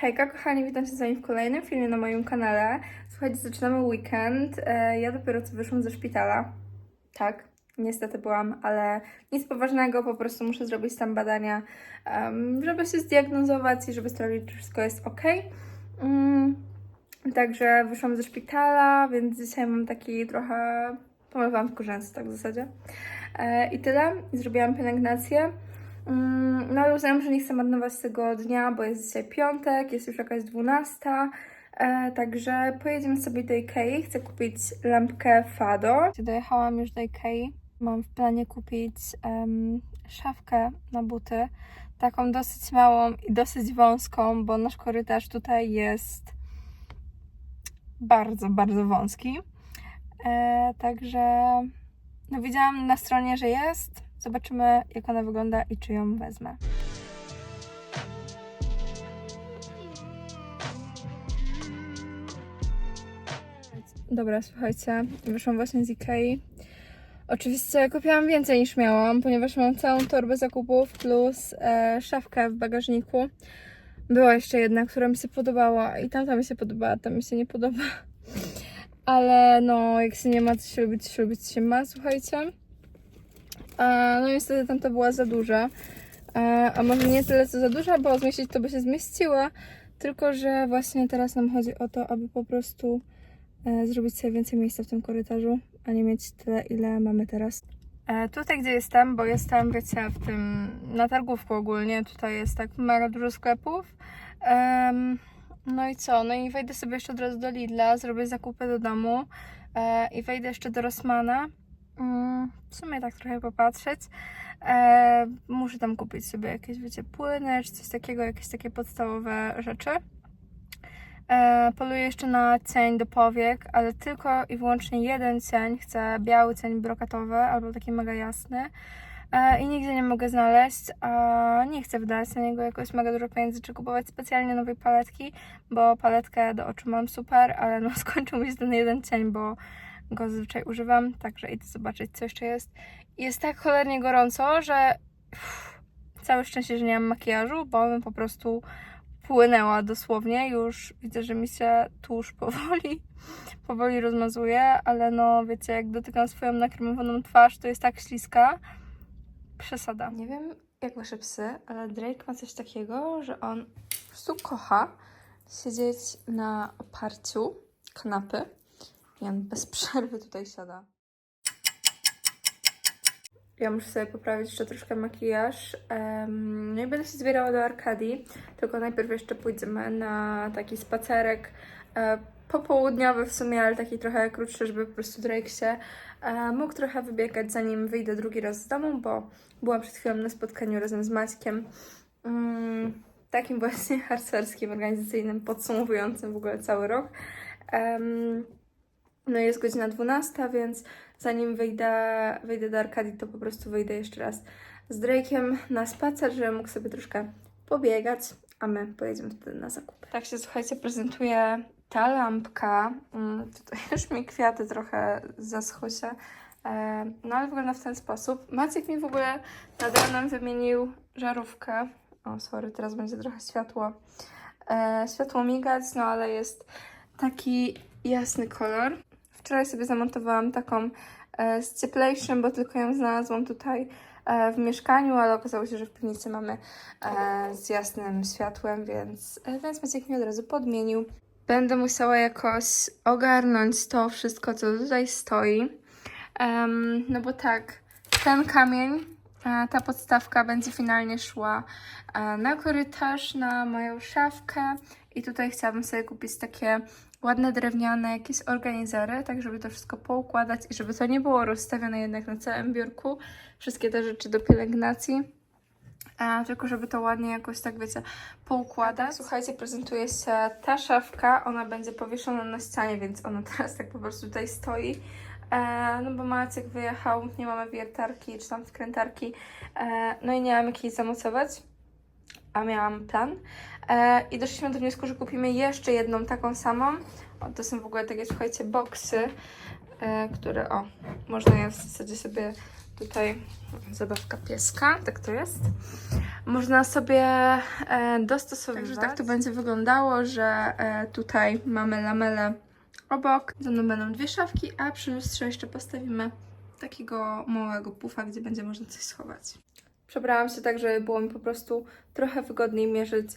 Hejka kochani, witam się z wami w kolejnym filmie na moim kanale. Słuchajcie, zaczynamy weekend. E, Ja dopiero co wyszłam ze szpitala. Tak, niestety byłam, ale nic poważnego, po prostu muszę zrobić tam badania, żeby się zdiagnozować i żeby sprawdzić, czy wszystko jest ok. Mm, Także wyszłam ze szpitala, więc dzisiaj mam taki trochę... Pomywałam tylko rzęsy, tak w zasadzie. E, I tyle. Zrobiłam pielęgnację. Mm, No ale uznałam, że nie chcę marnować tego dnia, bo jest dzisiaj piątek, jest już jakaś dwunasta. E, także pojedziemy sobie do Ikei. Chcę kupić lampkę Fado. Dojechałam już do Ikei. Mam w planie kupić em, szafkę na buty. Taką dosyć małą i dosyć wąską, bo nasz korytarz tutaj jest bardzo, bardzo wąski. E, także no widziałam na stronie, że jest. Zobaczymy, jak ona wygląda i czy ją wezmę. Dobra, słuchajcie, wyszłam właśnie z Ikei. Oczywiście kupiłam więcej niż miałam, ponieważ mam całą torbę zakupów plus e, szafkę w bagażniku. Była jeszcze jedna, która mi się podobała i tamta mi się podobała, ta mi się nie podoba. Ale no, jak się nie ma, to się lubi, to się lubi, to się ma, słuchajcie. E, no niestety tamta była za duża. E, a może nie tyle co za duża, bo zmieścić to by się zmieściła, tylko że właśnie teraz nam chodzi o to, aby po prostu e, zrobić sobie więcej miejsca w tym korytarzu, a nie mieć tyle, ile mamy teraz. Tutaj, gdzie jestem, bo jestem, wiecie, w tym, na targówku ogólnie, tutaj jest tak mega dużo sklepów. Em, no i co? No i wejdę sobie jeszcze od razu do Lidla, zrobię zakupy do domu i wejdę jeszcze do Rossmana. Mm, w sumie tak trochę popatrzeć. E, muszę tam kupić sobie jakieś, wiecie, płyny czy coś takiego, jakieś takie podstawowe rzeczy. E, poluję jeszcze na cień do powiek, ale tylko i wyłącznie jeden cień. Chcę biały cień brokatowy albo taki mega jasny. E, I nigdzie nie mogę znaleźć, a nie chcę wydać na niego jakoś mega dużo pieniędzy, czy kupować specjalnie nowej paletki, bo paletkę do oczu mam super, ale no skończył mi się ten jeden cień, bo go zazwyczaj używam, także idę zobaczyć, co jeszcze jest. Jest tak cholernie gorąco, że uff, całe szczęście, że nie mam makijażu, bo bym po prostu płynęła dosłownie. Już widzę, że mi się tłuszcz powoli, powoli rozmazuje, ale no wiecie, jak dotykam swoją nakremowaną twarz, to jest tak śliska. Przesada. Nie wiem, jak wasze psy, ale Drake ma coś takiego, że on po prostu kocha siedzieć na oparciu kanapy on bez przerwy tutaj siada. Ja muszę sobie poprawić jeszcze troszkę makijaż. Em, no i będę się zbierała do Arkadii, tylko najpierw jeszcze pójdziemy na taki spacerek e, popołudniowy w sumie, ale taki trochę krótszy, żeby po prostu Drake się e, mógł trochę wybiegać, zanim wyjdę drugi raz z domu, bo byłam przed chwilą na spotkaniu razem z Maćkiem. Mm, takim właśnie harcerskim, organizacyjnym, podsumowującym w ogóle cały rok. Em, no jest godzina 12, więc zanim wyjdę, wyjdę do Arkadii, to po prostu wyjdę jeszcze raz z Drake'iem na spacer, żeby mógł sobie troszkę pobiegać, a my pojedziemy wtedy na zakupy. Tak się, słuchajcie, prezentuje ta lampka. Mm, Tutaj już mi kwiaty trochę zaschły się. E, No ale wygląda w ten sposób. Maciek mi w ogóle nad ranem wymienił żarówkę. O, sorry, teraz będzie trochę światło. E, Światło migać, no ale jest taki jasny kolor. Wczoraj sobie zamontowałam taką e, z cieplejszym, bo tylko ją znalazłam tutaj e, w mieszkaniu, ale okazało się, że w piwnicy mamy e, z jasnym światłem, więc, więc Maciek mi od razu podmienił. Będę musiała jakoś ogarnąć to wszystko, co tutaj stoi. Em, no bo tak, ten kamień, ta podstawka będzie finalnie szła na korytarz, na moją szafkę i tutaj chciałabym sobie kupić takie ładne drewniane jakieś organizery, tak żeby to wszystko poukładać i żeby to nie było rozstawione jednak na całym biurku, wszystkie te rzeczy do pielęgnacji. A, tylko żeby to ładnie jakoś tak, wiecie, poukładać. Słuchajcie, prezentuje się ta szafka, ona będzie powieszona na ścianie, więc ona teraz tak po prostu tutaj stoi. E, no bo Maciek wyjechał, nie mamy wiertarki czy tam wkrętarki, e, no i nie mam jak jej zamocować, a miałam plan. E, I doszliśmy do wniosku, że kupimy jeszcze jedną taką samą. O, to są w ogóle takie, słuchajcie, boksy, e, które, o, można je w zasadzie sobie Tutaj zabawka pieska, tak to jest. Można sobie e, dostosowywać. Także tak to będzie wyglądało, że tutaj mamy lamelę obok. Za mną będą dwie szafki, a przy lustrze jeszcze postawimy takiego małego pufa, gdzie będzie można coś schować. Przebrałam się tak, żeby było mi po prostu trochę wygodniej mierzyć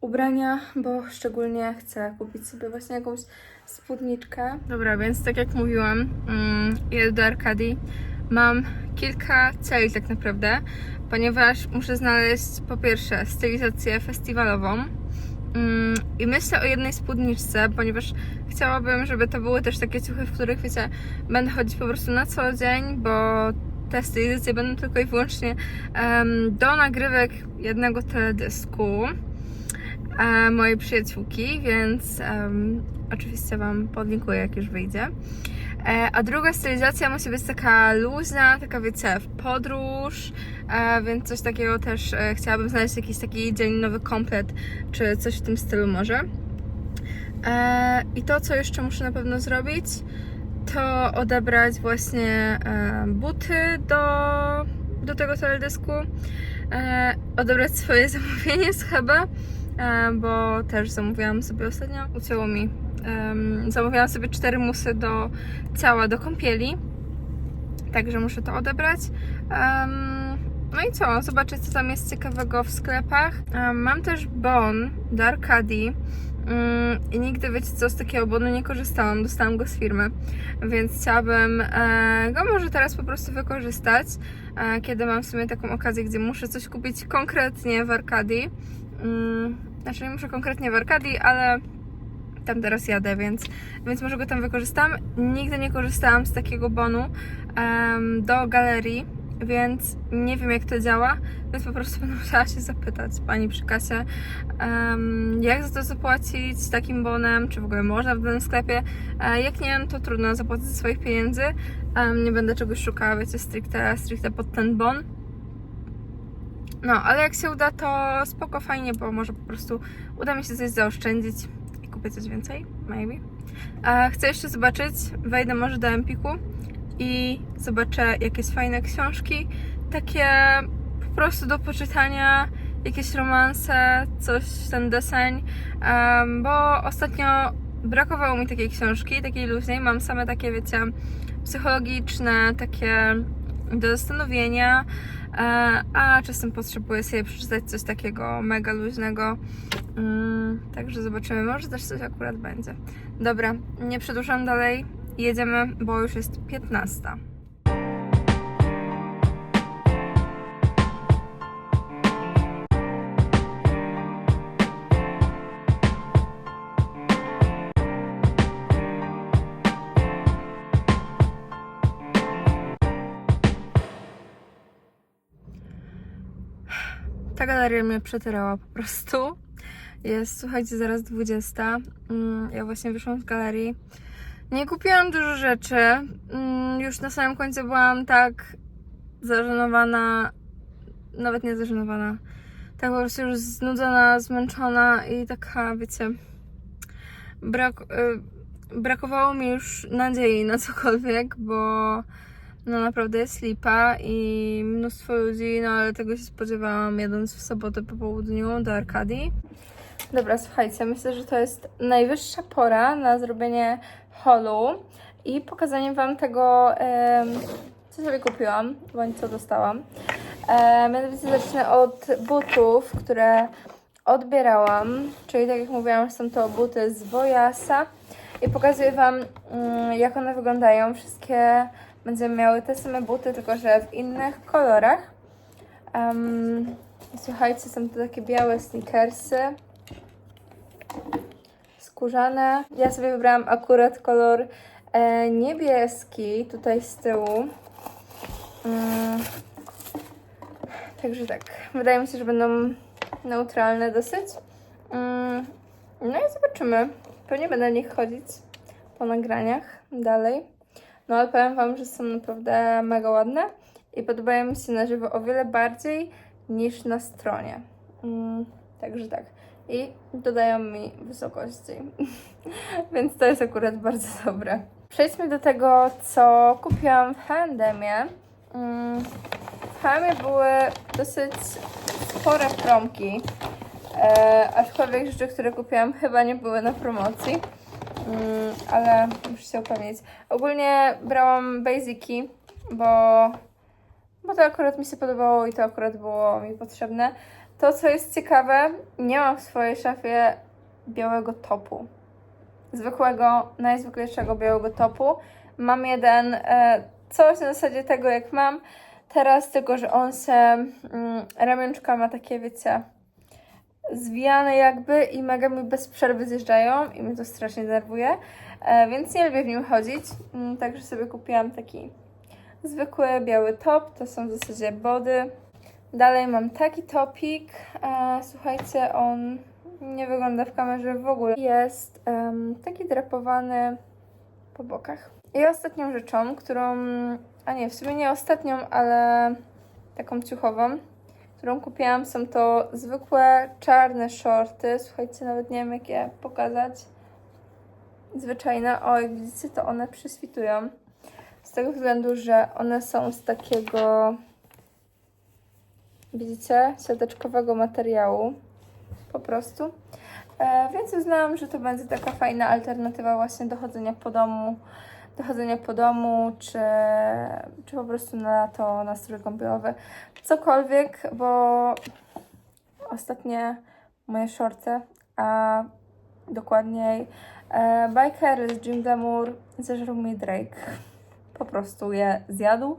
ubrania, bo szczególnie chcę kupić sobie właśnie jakąś spódniczkę. Dobra, więc tak jak mówiłam, mm, jedę do Arkadii. Mam kilka celi tak naprawdę, ponieważ muszę znaleźć po pierwsze stylizację festiwalową mm, i myślę o jednej spódniczce, ponieważ chciałabym, żeby to były też takie ciuchy, w których wiecie, będę chodzić po prostu na co dzień, bo te stylizacje będą tylko i wyłącznie em, do nagrywek jednego teledysku e, mojej przyjaciółki, więc em, oczywiście Wam podlinkuję, jak już wyjdzie. E, a druga stylizacja musi być taka luźna, taka wiecie, w podróż, e, więc coś takiego też chciałabym znaleźć jakiś taki dzień nowy komplet, czy coś w tym stylu może. I to, co jeszcze muszę na pewno zrobić, to odebrać właśnie e, buty do, do tego teledysku, e, odebrać swoje zamówienie z Heba, e, bo też zamówiłam sobie ostatnio, ucięło mi. Zamówiłam sobie cztery musy do ciała do kąpieli, także muszę to odebrać. No i co? Zobaczę, co tam jest ciekawego w sklepach. Mam też bon do Arkadii. Mm, I nigdy, wiecie co, z takiego bonu nie korzystałam, dostałam go z firmy, więc chciałabym e, go może teraz po prostu wykorzystać, e, kiedy mam w sumie taką okazję, gdzie muszę coś kupić konkretnie w Arkadii. Mm, znaczy nie muszę konkretnie w Arkadii, ale tam teraz jadę, więc, więc może go tam wykorzystam. Nigdy nie korzystałam z takiego bonu do galerii, więc nie wiem jak to działa, więc po prostu będę musiała się zapytać pani przy kasie, em, jak za to zapłacić takim bonem, czy w ogóle można w danym sklepie. E, jak nie wiem, to trudno zapłacić swoich pieniędzy. Em, nie będę czegoś szukała, wiecie, stricte, stricte pod ten bon. No, ale jak się uda, to spoko, fajnie, bo może po prostu uda mi się coś zaoszczędzić i kupię coś więcej, maybe. E, chcę jeszcze zobaczyć, wejdę może do Empiku i zobaczę jakieś fajne książki, takie po prostu do poczytania, jakieś romanse, coś, ten deseń, Em, bo ostatnio brakowało mi takiej książki, takiej luźnej, mam same takie, wiecie, psychologiczne, takie do zastanowienia, e, a czasem potrzebuję sobie przeczytać coś takiego mega luźnego. Mm, także zobaczymy, może też coś akurat będzie. Dobra, nie przedłużam dalej, jedziemy, bo już jest 15. Ta galeria mnie przetyrała po prostu. Jest, słuchajcie, zaraz 20. Mm, Ja właśnie wyszłam z galerii. Nie kupiłam dużo rzeczy. Mm, Już na samym końcu byłam tak zażenowana, nawet nie zażenowana, tak po prostu już znudzona, zmęczona i taka, wiecie, brak, y, brakowało mi już nadziei na cokolwiek, bo no naprawdę jest lipa i mnóstwo ludzi, no ale tego się spodziewałam jadąc w sobotę po południu do Arkadii. Dobra, słuchajcie, myślę, że to jest najwyższa pora na zrobienie holu i pokazanie Wam tego, co sobie kupiłam, bądź co dostałam. E, mianowicie zacznę od butów, które odbierałam, czyli tak jak mówiłam, są to buty z Bojasa i pokazuję Wam, mm, jak one wyglądają. Wszystkie będziemy miały te same buty, tylko że w innych kolorach. Em, słuchajcie, są to takie białe sneakersy skórzane. Ja sobie wybrałam akurat kolor e, niebieski, tutaj z tyłu. Mm. Także tak, wydaje mi się, że będą neutralne dosyć. Mm. No i zobaczymy. Pewnie będę w nich chodzić po nagraniach dalej. No ale powiem Wam, że są naprawdę mega ładne i podobają mi się na żywo o wiele bardziej niż na stronie. Mm. Także tak i dodają mi wysokości. Więc to jest akurat bardzo dobre. Przejdźmy do tego, co kupiłam w H&Mie. Mm, w Hamie były dosyć spore promki, e, aczkolwiek rzeczy, które kupiłam chyba nie były na promocji, mm, ale muszę się upewnić. Ogólnie brałam basiki, bo, bo to akurat mi się podobało i to akurat było mi potrzebne. To, co jest ciekawe, nie mam w swojej szafie białego topu. Zwykłego, najzwyklejszego białego topu. Mam jeden, e, coś na zasadzie tego, jak mam teraz, tylko że on se mm, ramionczka ma takie, wiecie, zwijane jakby i mega mi bez przerwy zjeżdżają i mnie to strasznie denerwuje, e, więc nie lubię w nim chodzić, mm, także sobie kupiłam taki zwykły biały top, to są w zasadzie body. Dalej mam taki topik, e, słuchajcie, on nie wygląda w kamerze w ogóle. Jest em, taki drapowany po bokach. I ostatnią rzeczą, którą, a nie, w sumie nie ostatnią, ale taką ciuchową, którą kupiłam, są to zwykłe czarne shorty. Słuchajcie, nawet nie wiem jak je pokazać. Zwyczajne. O, jak widzicie, to one przyswitują. Z tego względu, że one są z takiego, widzicie, siateczkowego materiału. Po prostu. E, więc uznałam, że to będzie taka fajna alternatywa właśnie do chodzenia po domu, do chodzenia po domu, czy, czy po prostu na lato, na strój kąpielowy. Cokolwiek, bo ostatnie moje shorty, a dokładniej e, z Jim Demur zeżarł mi Drake. Po prostu je zjadł.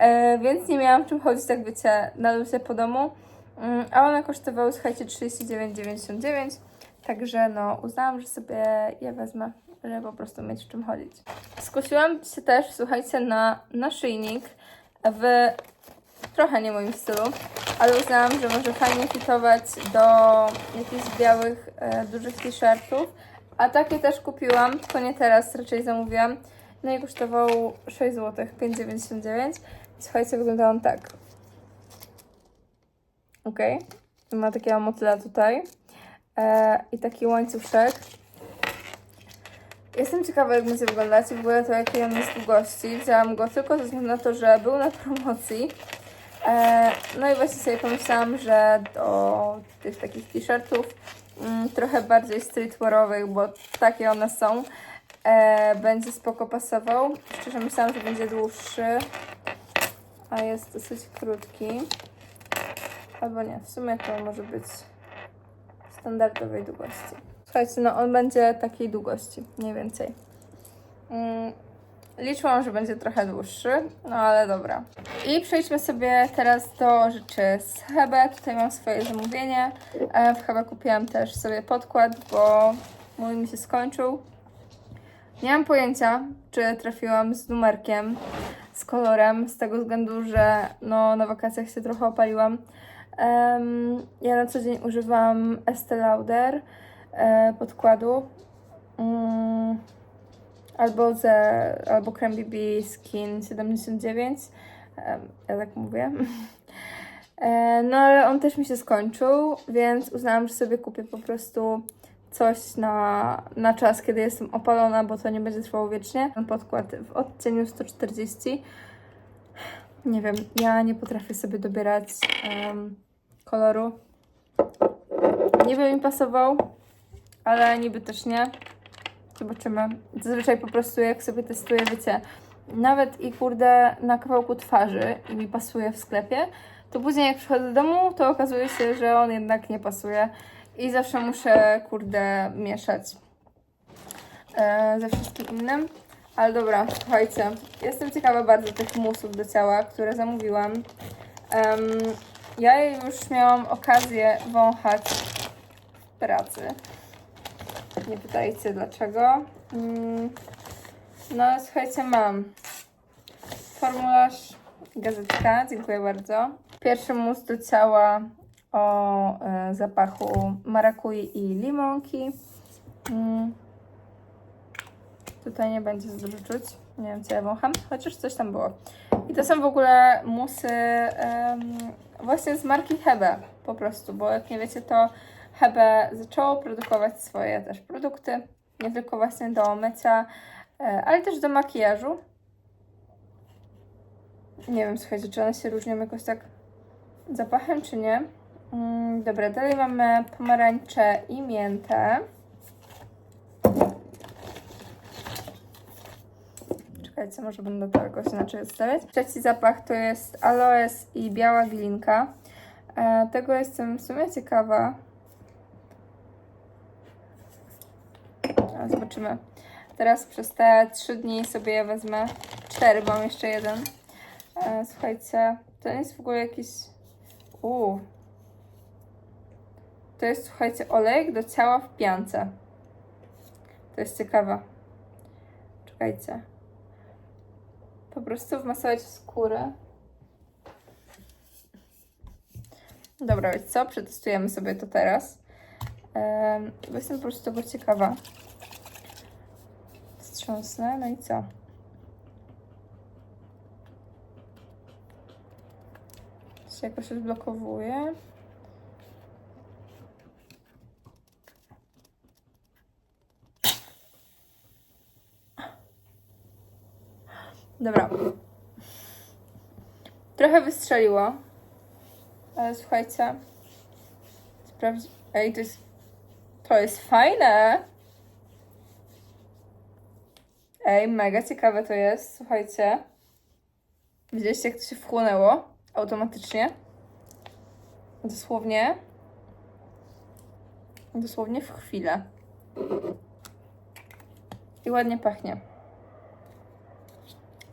E, więc nie miałam czym chodzić, tak wiecie, na luzie po domu. Mm, A one kosztowały, słuchajcie, 39,99. Także no, uznałam, że sobie je wezmę, żeby po prostu mieć w czym chodzić. Skusiłam się też, słuchajcie, na naszyjnik w trochę nie moim stylu, ale uznałam, że może fajnie fitować do jakichś białych, e, dużych t-shirtów. A takie też kupiłam, tylko nie teraz, raczej zamówiłam. No i kosztował 6 zł, 5,99. Słuchajcie, wyglądał on tak. Ok. Ma takiego motyla tutaj. E, I taki łańcuszek. Jestem ciekawa, jak będzie wyglądać w ogóle to, jakiej on jest długości. Wzięłam go tylko ze względu na to, że był na promocji. E, no i właśnie sobie pomyślałam, że do tych takich t-shirtów mm, trochę bardziej streetwearowych, bo takie one są, e, będzie spoko pasował. Szczerze myślałam, że będzie dłuższy, a jest dosyć krótki. Albo nie, w sumie to może być standardowej długości. Słuchajcie, no on będzie takiej długości, mniej więcej. Mm, liczyłam, że będzie trochę dłuższy, no ale dobra. I przejdźmy sobie teraz do rzeczy z Hebe. Tutaj mam swoje zamówienie. E, W Hebe kupiłam też sobie podkład, bo mój mi się skończył. Nie mam pojęcia, czy trafiłam z numerkiem, z kolorem, z tego względu, że no, na wakacjach się trochę opaliłam. Em, ja na co dzień używam Estee Lauder e, podkładu. Mm, albo ze, albo Creme BB Skin 79. Em, ja tak mówię. E, no ale on też mi się skończył, więc uznałam, że sobie kupię po prostu coś na, na czas, kiedy jestem opalona, bo to nie będzie trwało wiecznie. Ten podkład w odcieniu 140. Nie wiem, ja nie potrafię sobie dobierać em, koloru. Niby mi pasował, ale niby też nie. Zobaczymy. Zazwyczaj po prostu jak sobie testuję, wiecie, nawet i kurde na kawałku twarzy i mi pasuje w sklepie, to później jak przychodzę do domu, to okazuje się, że on jednak nie pasuje i zawsze muszę kurde mieszać e, ze wszystkim innym. Ale dobra, słuchajcie, jestem ciekawa bardzo tych musów do ciała, które zamówiłam. Em, ja je już miałam okazję wąchać w pracy. Nie pytajcie dlaczego. Mm, No słuchajcie, mam formularz, gazetka, dziękuję bardzo. Pierwszy mus do ciała o e, zapachu marakui i limonki. Mm. Tutaj nie będzie za dużo czuć. Nie wiem, co ja wącham, chociaż coś tam było. I to są w ogóle musy em, właśnie z marki Hebe, po prostu, bo jak nie wiecie, to Hebe zaczęło produkować swoje też produkty, nie tylko właśnie do mycia, e, ale też do makijażu. Nie wiem, słuchajcie, czy one się różnią jakoś tak zapachem, czy nie. Mm, dobra, dalej mamy pomarańcze i miętę. Czekajcie, może będę to jakoś inaczej odstawiać. Trzeci zapach to jest aloes i biała glinka. E, tego jestem w sumie ciekawa. A, zobaczymy. Teraz przez te trzy dni sobie je wezmę. Cztery, bo mam jeszcze jeden. E, słuchajcie, to jest w ogóle jakiś... Uuu. To jest, słuchajcie, olejek do ciała w piance. To jest ciekawe. Czekajcie. Po prostu wmasować w skórę. Dobra, więc co? Przetestujemy sobie to teraz. Bo jestem po prostu tego ciekawa. Wstrząsnę, no i co? Się jakoś odblokowuje. Dobra. Trochę wystrzeliło. Ale słuchajcie. Sprawdź. Ej, to jest. To jest fajne. Ej, mega ciekawe to jest. Słuchajcie. Widzieliście, jak to się wchłonęło automatycznie? Dosłownie. Dosłownie w chwilę. I ładnie pachnie.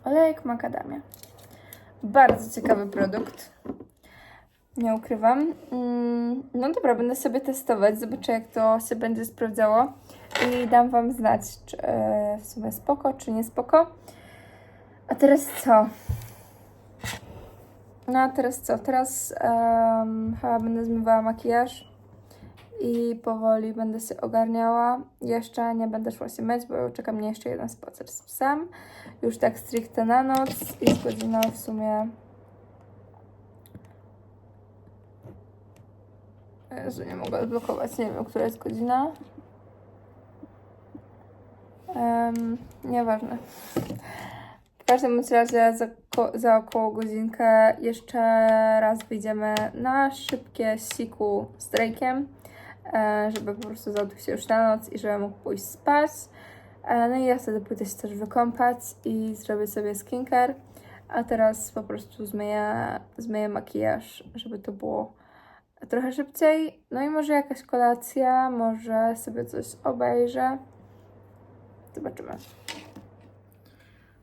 Olejek makadamia. Bardzo ciekawy produkt. Nie ukrywam. Mm, No dobra, będę sobie testować. Zobaczę, jak to się będzie sprawdzało. I dam Wam znać, czy e, w sumie spoko, czy nie spoko. A teraz co? No a teraz co? Teraz em, chyba będę zmywała makijaż i powoli będę się ogarniała. Jeszcze nie będę szła się myć, bo czeka mnie jeszcze jeden spacer z psem. Już tak stricte na noc. Jest godzina w sumie... Jezu, nie mogę odblokować, nie wiem, która jest godzina. Um, nieważne. W każdym razie za, za około godzinkę jeszcze raz wyjdziemy na szybkie siku z Drake'em, e, żeby po prostu zadał się już na noc i żeby mógł pójść spać. E, no i ja wtedy pójdę się też wykąpać i zrobię sobie skincare. A teraz po prostu zmyję, zmyję makijaż, żeby to było trochę szybciej. No i może jakaś kolacja, może sobie coś obejrzę. Zobaczymy.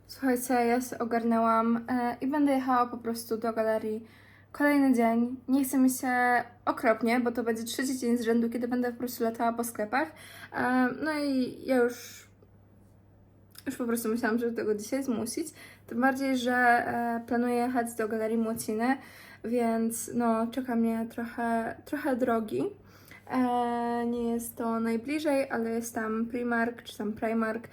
Słuchajcie, ja się ogarnęłam e, i będę jechała po prostu do galerii kolejny dzień. Nie chce mi się okropnie, bo to będzie trzeci dzień z rzędu, kiedy będę po prostu latała po sklepach. E, no i ja już, już po prostu myślałam, żeby tego dzisiaj zmusić. Tym bardziej, że e, planuję jechać do galerii Młociny, więc no, czeka mnie trochę, trochę drogi. E, nie jest to najbliżej, ale jest tam Primark czy tam Primark,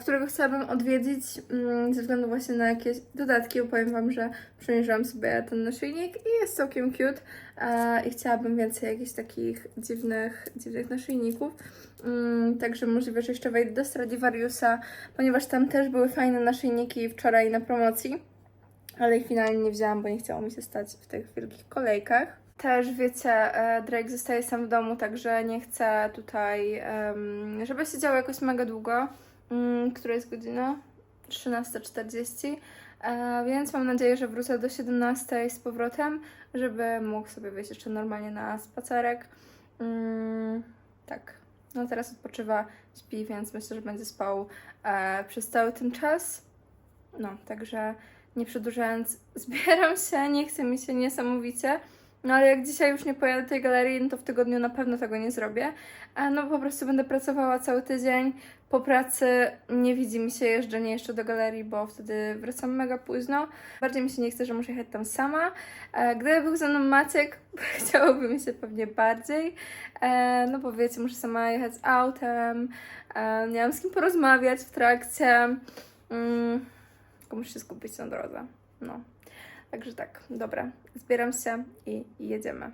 którego chciałabym odwiedzić mm, ze względu właśnie na jakieś dodatki. Bo Powiem Wam, że przymierzyłam sobie ten naszyjnik i jest całkiem cute e, i chciałabym więcej jakichś takich dziwnych, dziwnych naszyjników. Mm, także możliwe, że jeszcze wejdę do Stradivariusa, ponieważ tam też były fajne naszyjniki wczoraj na promocji, ale ich finalnie nie wzięłam, bo nie chciało mi się stać w tych wielkich kolejkach. Też wiecie, e, Drake zostaje sam w domu, także nie chcę tutaj, żeby siedział jakoś mega długo. Mm, Która jest godzina? 13.40. E, Więc mam nadzieję, że wrócę do 17 z powrotem, żeby mógł sobie wyjść jeszcze normalnie na spacerek. Mm, tak. No teraz odpoczywa, śpi, więc myślę, że będzie spał e, przez cały ten czas. No, także nie przedłużając, zbieram się, nie chce mi się niesamowicie. No ale jak dzisiaj już nie pojadę tej galerii, no to w tygodniu na pewno tego nie zrobię. A no po prostu będę pracowała cały tydzień. Po pracy nie widzi mi się jeżdżenie jeszcze do galerii, bo wtedy wracam mega późno. Bardziej mi się nie chce, że muszę jechać tam sama. E, Gdyby był ze mną Maciek, chciałoby mi się pewnie bardziej. E, No bo wiecie, muszę sama jechać autem. Nie mam z kim porozmawiać w trakcie. Mm, Tylko muszę się skupić na drodze. No. Także tak, dobra. Zbieram się i jedziemy.